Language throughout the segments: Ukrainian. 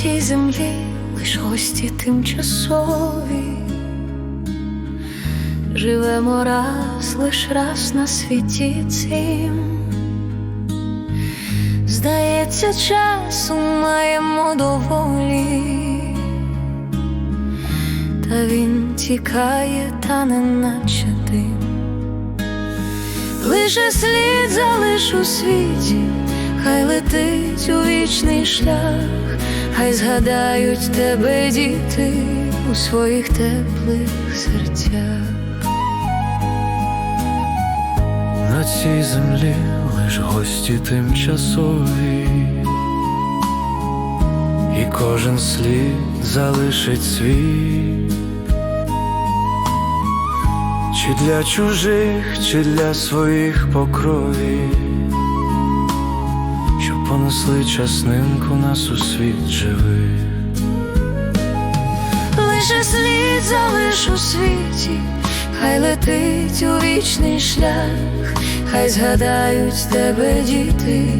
Цій землі лиш гості тимчасові. Живемо раз, лиш раз на світі цим. Здається, часу маємо доволі, тікає, та не наче дим. Лише слід залиш у світі, хай летить у вічний шлях, хай згадають тебе діти у своїх теплих серцях. На цій землі лиш гості тимчасові, і кожен слід залишить свій, чи для чужих, чи для своїх покрові, що понесли часнинку нас у світ живий. Лише слід залиш у світі, хай летить у вічний шлях, хай згадають тебе діти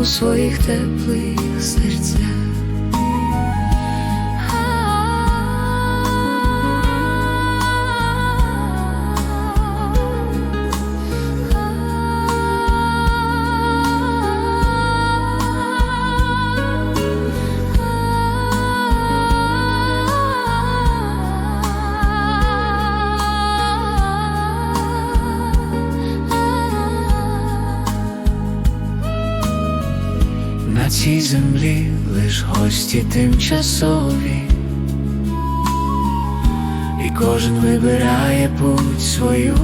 у своїх теплих серцях. На цій землі лиш гості тимчасові, і кожен вибирає путь свою.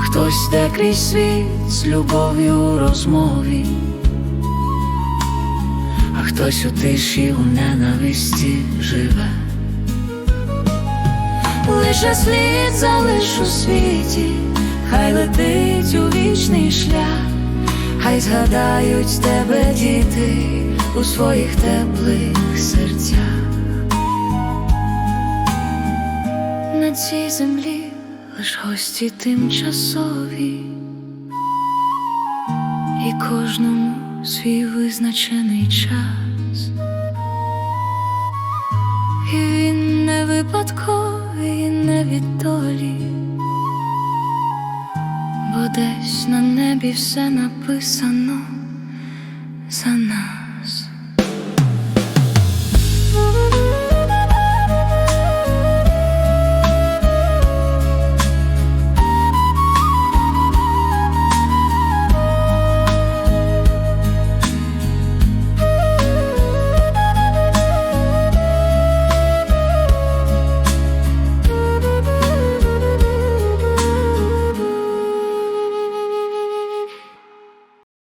Хтось йде крізь світ з любов'ю у розмові, а хтось у тиші у ненависті живе. Лише слід залиш у світі, хай летить у вічний шлях, хай згадають тебе діти у своїх теплих серцях. На цій землі лиш гості тимчасові, і кожному свій визначений час. І він не випадковий, не від десь на небі все написано за нас.